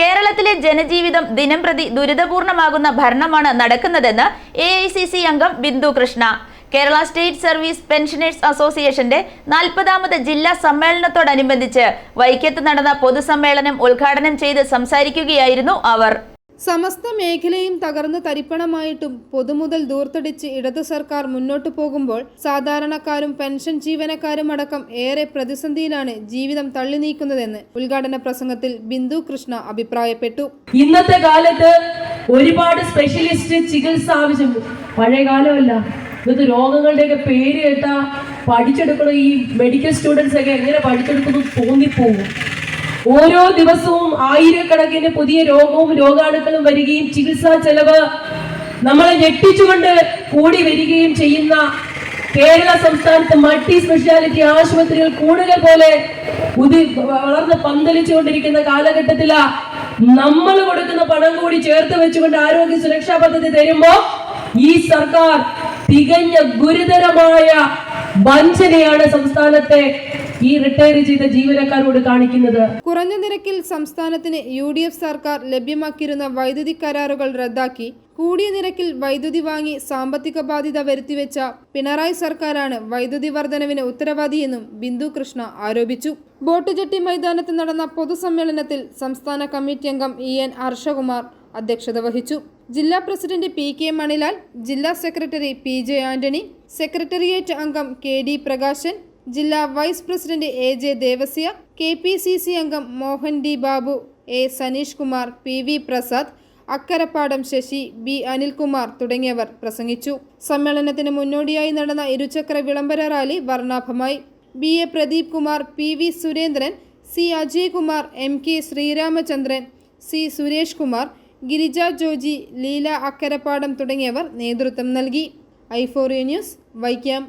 കേരളത്തിലെ ജനജീവിതം ദിനംപ്രതി ദുരിതപൂർണമാകുന്ന ഭരണമാണ് നടക്കുന്നതെന്ന് എ അംഗം Bindu Krishna. Kerala state service pensioners അസോസിയേഷന്റെ നാൽപ്പതാമത് ജില്ലാ സമ്മേളനത്തോടനുബന്ധിച്ച് വൈക്കത്ത് നടന്ന പൊതുസമ്മേളനം ഉദ്ഘാടനം ചെയ്ത് സംസാരിക്കുകയായിരുന്നു അവർ. സമസ്ത മേഖലയും തകർന്ന് തരിപ്പണമായിട്ടും പൊതുമുതൽ ദൂർത്തടിച്ച് ഇടതു സർക്കാർ മുന്നോട്ടു പോകുമ്പോൾ സാധാരണക്കാരും പെൻഷൻ ജീവനക്കാരും അടക്കം ഏറെ പ്രതിസന്ധിയിലാണ് ജീവിതം തള്ളി നീക്കുന്നതെന്ന് ഉദ്ഘാടന പ്രസംഗത്തിൽ ബിന്ദു കൃഷ്ണ അഭിപ്രായപ്പെട്ടു. ഇന്നത്തെ കാലത്ത് ഒരുപാട് സ്പെഷ്യലിസ്റ്റ് ചികിത്സ ആവശ്യമുണ്ട് പഴയ കാലമല്ല ഇന്നത്തെ രോഗങ്ങളുടെയൊക്കെ പേര് കേട്ടാ പഠിച്ചെടുക്കണം ഈ മെഡിക്കൽ സ്റ്റുഡൻസ് ഒക്കെ എങ്ങനെ പഠിച്ചെടുക്കുന്നു തോന്നിപ്പോകും. ഓരോ ദിവസവും ആയിരക്കണക്കിന് പുതിയ രോഗവും രോഗാണുക്കളും വരികയും ചികിത്സാ ചെലവ് നമ്മളെ ഞെട്ടിച്ചുകൊണ്ട് കൂടി വരികയും ചെയ്യുന്ന കേരള സംസ്ഥാനത്ത് മൾട്ടി സ്പെഷ്യാലിറ്റി ആശുപത്രികൾ കൂടുതൽ പോലെ പുതി വളർന്ന് പന്തലിച്ചുകൊണ്ടിരിക്കുന്ന കാലഘട്ടത്തിലാ നമ്മൾ കൊടുക്കുന്ന പണം കൂടി ചേർത്ത് വെച്ചുകൊണ്ട് ആരോഗ്യ സുരക്ഷാ പദ്ധതി തരുമ്പോ ഈ സർക്കാർ തികഞ്ഞ ഗുരുതരമായ വഞ്ചനയാണ് സംസ്ഥാനത്തെ ഈ റിട്ടയർ ചെയ്ത ജീവനക്കാരോട് കാണിക്കുന്നത് കുറഞ്ഞ നിരക്കിൽ സംസ്ഥാനത്തിന് യു ഡി എഫ് സർക്കാർ ലഭ്യമാക്കിയിരുന്ന വൈദ്യുതി കരാറുകൾ റദ്ദാക്കി. കൂടിയ നിരക്കിൽ വൈദ്യുതി വാങ്ങി സാമ്പത്തിക ബാധ്യത വരുത്തിവെച്ച പിണറായി സർക്കാരാണ് വൈദ്യുതി വർധനവിന് ഉത്തരവാദിയെന്നും ബിന്ദു കൃഷ്ണ ആരോപിച്ചു. ബോട്ടുജെട്ടി മൈതാനത്ത് നടന്ന പൊതുസമ്മേളനത്തിൽ സംസ്ഥാന കമ്മിറ്റി അംഗം ഇ എൻ ഹർഷകുമാർ അധ്യക്ഷത വഹിച്ചു. ജില്ലാ പ്രസിഡന്റ് പി കെ മണിലാൽ ജില്ലാ secretary P J Antony secretariat അംഗം കെ ഡി പ്രകാശൻ ജില്ലാ vice president A J Devasya K P C C അംഗം Mohan D Babu A Saneesh Kumar P V Prasad Akkarappadam Sasi B Anilkumar തുടങ്ങിയവർ പ്രസംഗിച്ചു. സമ്മേളനത്തിന് മുന്നോടിയായി നടന്ന ഇരുചക്ര വിളംബര rally വർണാഭമായി. B A Pradeep Kumar P V Surendran C Ajay Kumar M K Sreeramachandran C Suresh Kumar Girija Joji Leela Akkarappadam തുടങ്ങിയവർ നേതൃത്വം നൽകി. ഐഫോറിയ ന്യൂസ് വൈക്കം.